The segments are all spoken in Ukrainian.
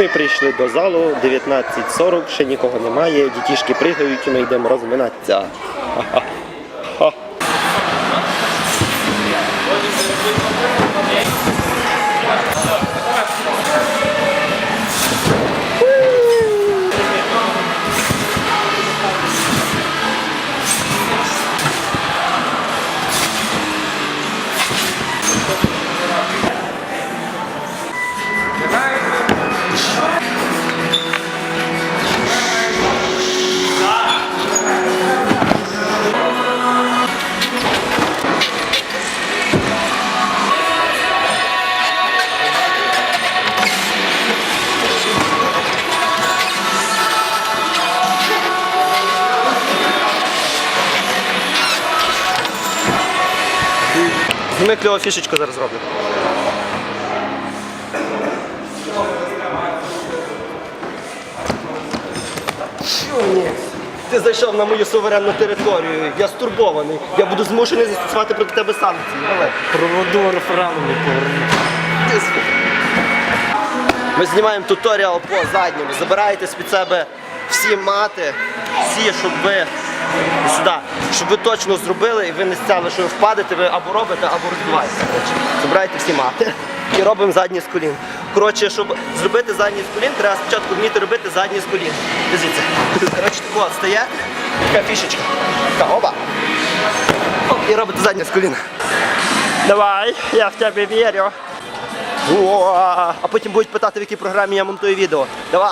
Ми прийшли до залу 19.40, ще нікого немає, дітішки пригають, ми йдемо розминатися. Ха-ха. Ми кльову фішечку зараз робимо. Ти зайшов на мою суверенну територію. Я стурбований. Я буду змушений застосувати проти тебе санкції. Давай. Проводу рефреном не поверну. Ти звук. Ми знімаємо туторіал по задньому. Забираєте з-під себе всі мати, всі, щоб ви сюди, щоб ви точно зробили і ви не стяли, що ви впадете, ви або робите, або розбиваєте. Коротше, Забирайте всі мати і робимо задні з колін. Коротше, щоб зробити задні з колін, треба спочатку вміти робити задні з колін. Дивіться. Коротше, от стає така фішечка. Така, оба. Оп, і робите задні з колін. Давай, я в тебе вірю. О, а потім будуть питати, в якій програмі я монтую відео. Давай!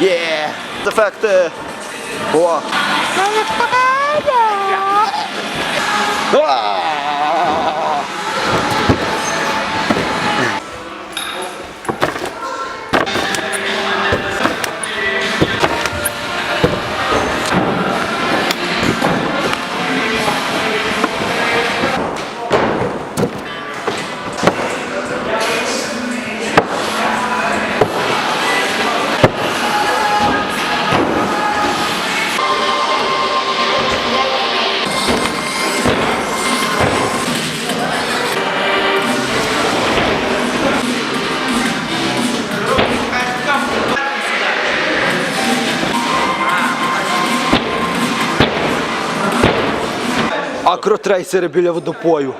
Є! Ефекти! О! А! Акротрейсери біля водопою.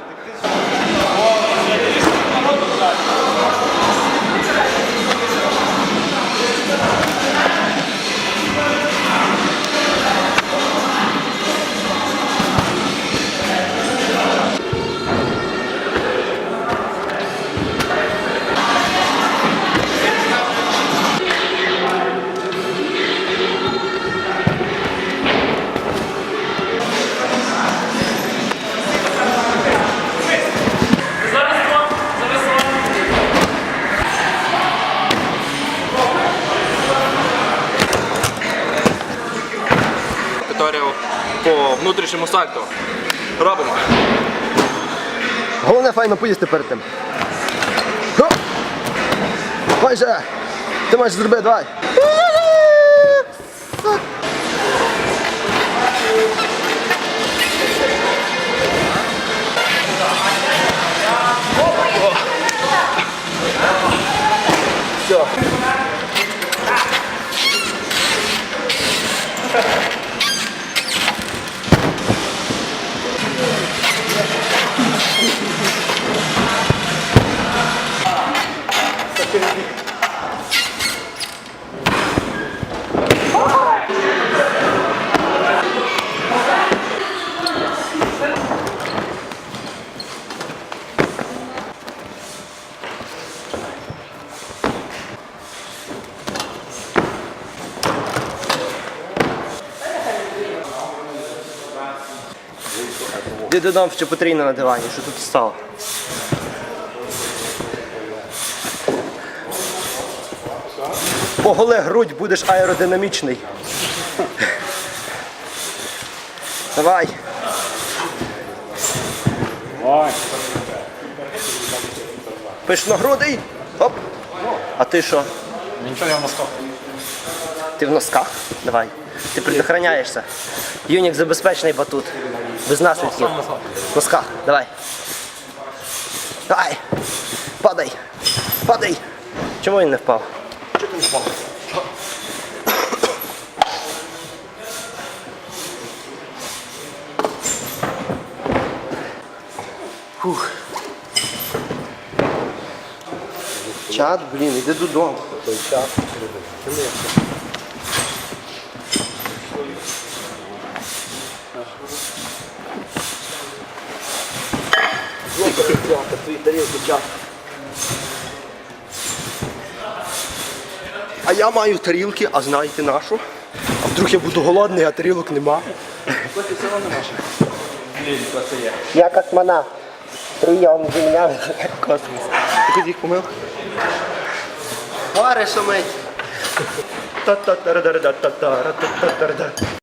По внутрішньому сальту. Робимо. Головне файно поїсти перед тим. Го! Майже! Ти маєш зробити, давай! Все. Йди додому, що потрібно на дивані, що тут стало. Поголе грудь, будеш аеродинамічний. Давай. Пишногрудий. Оп. А ти що? Нічого я в носках. Ти в носках? Давай. Ти предохраняєшся. Юнік забезпечений батут. Без наслідків. В носках. Давай. Давай. Падай. Падай. Чому він не впав? Фух. Чат, блін, іди додому. Той чат. Твої тарілки чат. А я маю тарілки, а знаєте нашу? А вдруг я буду голодний, а тарілок нема. Я космонавт. Прийом земля космос. Ти їх помив? Пари шумить. Та-та-та-ра-ра-та-та-ра-та-та-ра-та.